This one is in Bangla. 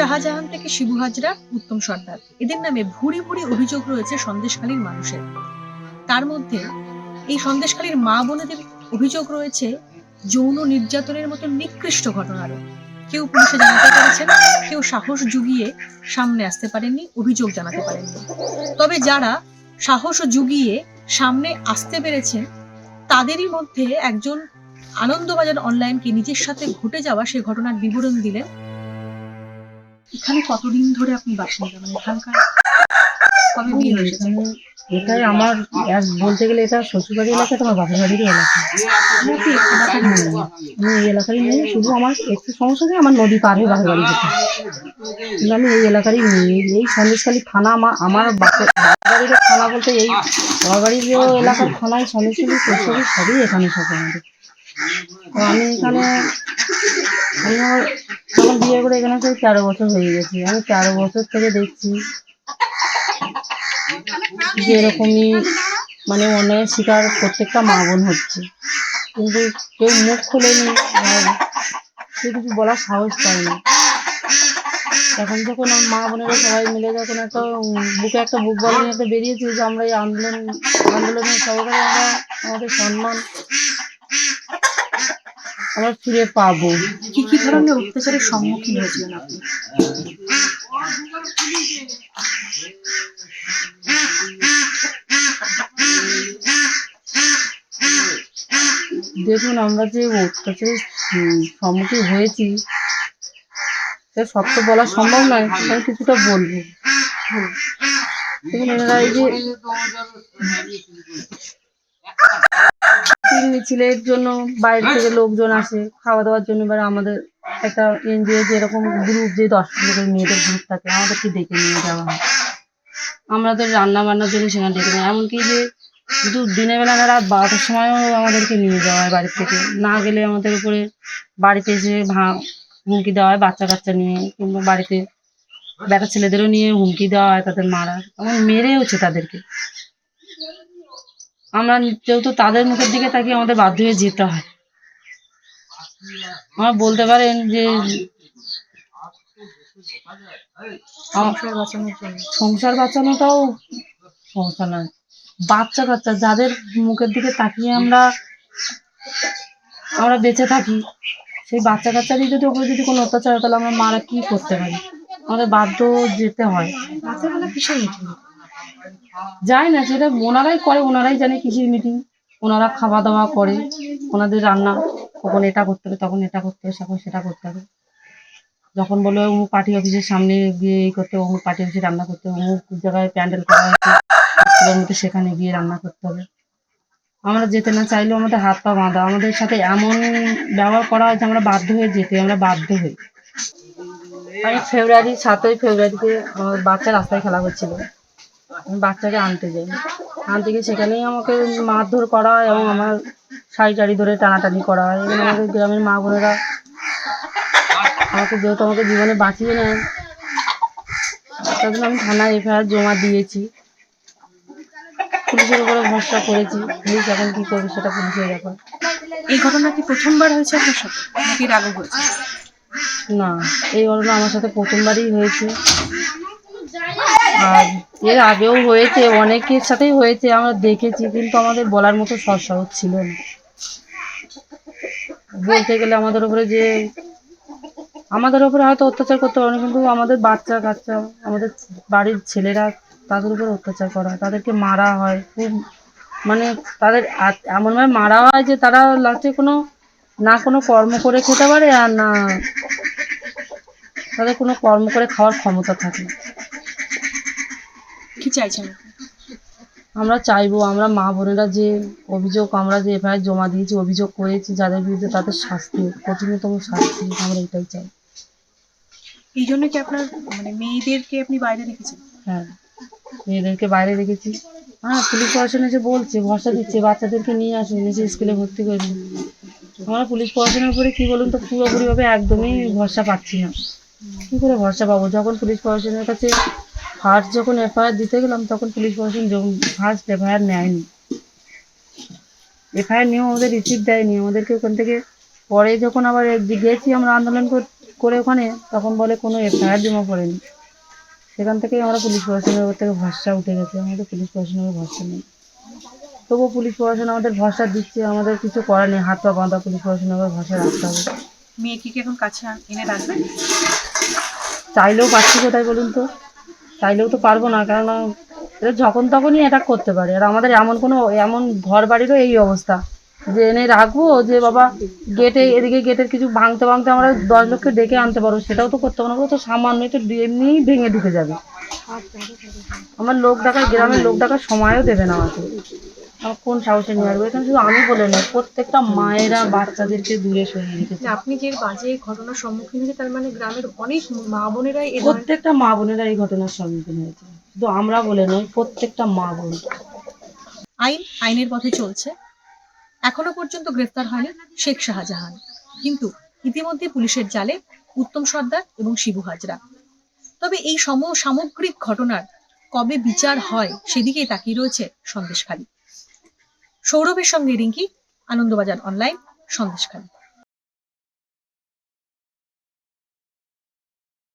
শাহজাহান থেকে শিবু হাজরা, উত্তম সর্দার। এদের নামে ভুরি ভুরি অভিযোগ রয়েছে সন্দেশখালীর মানুষের। তার মধ্যে এই সন্দেশখালীর মা বোনেদের অভিযোগ রয়েছে যৌন নির্যাতনের মতো নিকৃষ্ট ঘটনারও। কেউ পুলিশে জানাতে পেরেছেন, কেউ সাহস জুগিয়ে সামনে আসতে পারেননি, অভিযোগ জানাতে পারেননি। তবে যারা সাহস জুগিয়ে সামনে আসতে পেরেছেন, তাদেরই মধ্যে একজন আনন্দবাজার অনলাইনকে নিজের সাথে ঘটে যাওয়া সে ঘটনার বিবরণ দিলেন। এখানে কতদিন ধরে আপনি বাসিন্দা মানে এখানকার কবে বিয়ে হয়েছে? এটাই আমার এক বলতে গেলে এটা শ্বশুরবাড়ি এলাকা তোমার বাপের বাড়িরই এলাকা। আমি এই এলাকারই নেই শুধু আমার একটু সমস্যা আছে আমার নদী পার হয়ে বাপের বাড়ি যেতে। কিন্তু আমি এই এলাকারই নেই এই সন্দেশখালী থানা আমার আমার বাপের বাড়ির থানা বলতে এই বাবার বাড়ির যে এলাকার থানায় সন্দেশখালী কোষারি সবই এখানে সব আমাদের। তো আমি এখানে আমি আমার আমার বিয়ে করে এখানে সেই তেরো বছর হয়ে গেছে। আমি তেরো বছর থেকে দেখছি যে এরকমই মানে অন্যায়ের শিকার প্রত্যেকটা মা বোন হচ্ছে। কিন্তু কেউ মুখ খোলেনি আর কেউ কিছু বলার সাহস পায়নি। তখন যখন আমার মা বোনেরা সবাই মিলে যখন একটা বুকে একটা বুক বল নিয়ে একটা বেরিয়েছি যে আমরা এই আন্দোলন, আন্দোলনের সহকারে আমরা আমাদের সম্মান আমরা ফিরে পাবো। কি কি ধরনের অত্যাচারের সম্মুখীন হয়েছিলেন আপনি? দেখুন আমরা যে অত্যাচারের সম্মুখীন হয়েছি সে সব তো বলা সম্ভব নয় আমি কিছুটা বলব। দেখুন এনারা এই যে মিছিলের জন্য বাইরে থেকে লোকজন আসে, খাওয়া দাওয়ার জন্য। এবার আমাদের একটা এনজিও যে এরকম গ্রুপ যে দশ লোকের মেয়েদের গ্রুপ থাকে, আমাদেরকে ডেকে নিয়ে যাওয়া হয়। আমাদের রান্না বান্নার জন্য সেখানে ডেকে নেয় এমনকি যে শুধু দিনের বেলা না, রাত বারোটার সময়ও আমাদেরকে নিয়ে যাওয়া হয় বাড়ি থেকে। না গেলে আমাদের উপরে বাড়িতে এসে ভা হুমকি দেওয়া হয়, বাচ্চা কাচ্চা নিয়ে, কিংবা বাড়িতে বেটা ছেলেদেরও নিয়ে হুমকি দেওয়া হয় তাদের মারা এমন মেরেওছে তাদেরকে। আমরা যেহেতু তাদের মুখের দিকে তাকিয়ে আমাদের বাধ্য হয়ে যেতে হয়। আমার বলতে পারেন যে সংসার বাঁচানোর সংসার বাঁচানোটাও সমস্যা নয়। বাচ্চা কাচ্চা যাদের মুখের দিকে তাকিয়ে আমরা আমরা বেঁচে থাকি সেই বাচ্চা কাচ্চারই যদি ওপরে যদি কোনো অত্যাচার হয় তাহলে আমরা মারা কি করতে পারি? আমাদের বাধ্য যেতে হয়। কিসের মিটিং যাই না সেটা ওনারাই করে ওনারাই জানে কৃষির মিটিং ওনারা খাওয়া দাওয়া করে ওনাদের রান্না কখন এটা করতে হবে তখন এটা করতে হবে তখন সেটা করতে হবে। যখন বলে অমুক পার্টি অফিসের সামনে গিয়ে এই করতে হবে, অমুক পার্টি অফিসে রান্না করতে হবে অমুক জায়গায় প্যান্ডেল করা হয়েছে মধ্যে সেখানে গিয়ে রান্না করতে হবে। আমরা যেতে না চাইলেও আমাদের হাত পা বাঁধা আমাদের সাথে এমন ব্যবহার করা হয় যে আমরা বাধ্য হয়ে যেতে আমরা বাধ্য হই। আমি ফেব্রুয়ারি সাতই ফেব্রুয়ারিতে আমার বাচ্চা রাস্তায় খেলা করছিল। বাচ্চাকে আনতে যাই। আনতে গিয়ে সেখানেই আমাকে মারধর করা হয় এবং আমার শাড়ি টাড়ি ধরে টানাটানি করা হয়। এবং আমাদের গ্রামের মা বোনেরা আমাকে যেহেতু আমাকে জীবনে বাঁচিয়ে নেয় তার জন্য আমি থানায় এফআইআর জমা দিয়েছি। পুলিশের উপরে ভরসা করেছি। পুলিশ এখন কী করবে সেটা পুলিশের ব্যাপার। এই ঘটনা কি প্রথমবার হয়েছে আপনার সাথে? নাকি এর আগে হয়েছে? না এই ঘটনা আমার সাথে প্রথমবারই হয়েছে। আর এর আগেও হয়েছে, অনেকের সাথেই হয়েছে, আমরা দেখেছি, কিন্তু আমাদের বলার মতো সৎ সাহস ছিল বলতে গেলে আমাদের উপরে যে, আমাদের উপরে হয়তো অত্যাচার করতে পারে কিন্তু আমাদের বাচ্চা কাচ্চা, আমাদের বাড়ির ছেলেরা তাদের উপরে অত্যাচার করা, তাদেরকে মারা হয়, খুব মানে তাদের এমনভাবে মারা হয় যে তারা লাস্টে কোনো, না কোনো কর্ম করে খেতে পারে আর না তাদের কোনো কর্ম করে খাওয়ার ক্ষমতা থাকে না। কি চাইছেন? আমরা চাইব আমরা মা বোনেরা যে অভিযোগ আমরা যে এফআইআর জমা দিয়েছি অভিযোগ করেছি যাদের বিরুদ্ধে তাদের শাস্তি কঠিনতম শাস্তি আমরা এটাই চাই। এই জন্য কি আপনার মানে মেয়েদেরকে আপনি বাইরে রেখেছেন? হ্যাঁ মেয়েদেরকে বাইরে রেখেছি। হ্যাঁ পুলিশ প্রশাসন এসে বলছে ভরসা দিচ্ছে বাচ্চাদেরকে নিয়ে আসুন এসে স্কুলে ভর্তি করে দিন। আমরা পুলিশ প্রশাসনের উপরে কী বলুন তো পুরোপুরিভাবে একদমই ভরসা পাচ্ছি না। কী করে ভরসা পাবো? যখন পুলিশ প্রশাসনের কাছে ফার্স্ট যখন এফআইআর দিতে গেলাম তখন পুলিশ প্রশাসন ফার্স্ট এফআইআর নেয়নি। এফআইআর নিয়েও আমাদের রিসিভ দেয়নি। আমাদেরকে ওখান থেকে পরে যখন আবার গেছি আমরা আন্দোলন করে ওখানে তখন বলে কোনো এফআইআর জমা পড়েনি। সেখান থেকেই আমরা পুলিশ প্রশাসনের ওপর থেকে ভরসা উঠে গেছে। আমাদের পুলিশ প্রশাসনের ভরসা নেই। তবুও পুলিশ প্রশাসন আমাদের ভরসা দিচ্ছে। আমাদের কিছু করার নেই। হাত পা বাঁধা পুলিশ প্রশাসনের উপর ভরসা রাখতে হবে। মেয়েকে কি এখন কাছে এনে রাখবেন চাইলেও পাচ্ছি কোথায় বলুন তো? চাইলেও তো পারব না কেননা এরা যখন তখনই অ্যাটাক করতে পারে। আর আমাদের এমন কোনো এমন ঘর বাড়িরও এই অবস্থা যে এনে রাখব যে বাবা গেটে এদিকে গেটের কিছু ভাঙতে ভাঙতে আমরা দশ লক্ষে ডেকে আনতে পারব সেটাও তো করতে পারব তো সামান্য তো এমনিই ভেঙে ঢুকে যাবে। আমার লোক ডাকার গ্রামের লোক ডাকার সময়ও দেবে না আমাকে। কোন সাহসে নিয়ে আসব? এখানে শুধু আমি বলে নয় প্রত্যেকটা মায়েরা বাচ্চাদেরকে দূরে সরিয়ে রেখেছে। আপনি যে বাজে ঘটনার সম্মুখীন হয়েছে তার মানে গ্রামের অনেক মা বোনেরাই প্রত্যেকটা মা বোনেরা এই ঘটনার সম্মুখীন হয়েছে। শুধু আমরা বলে নয় প্রত্যেকটা মা বোন। আইন আইনের পথে চলছে। এখনও পর্যন্ত গ্রেফতার হয়নি শেখ শাহজাহান। কিন্তু ইতিমধ্যে পুলিশের জালে উত্তম সর্দার এবং শিবু হাজরা। তবে এই সম সামগ্রিক ঘটনার কবে বিচার হয় সেদিকেই তাকিয়ে রয়েছে সন্দেশখালী। সৌরভের সঙ্গে রিঙ্কি আনন্দবাজার অনলাইন সন্দেশখালী।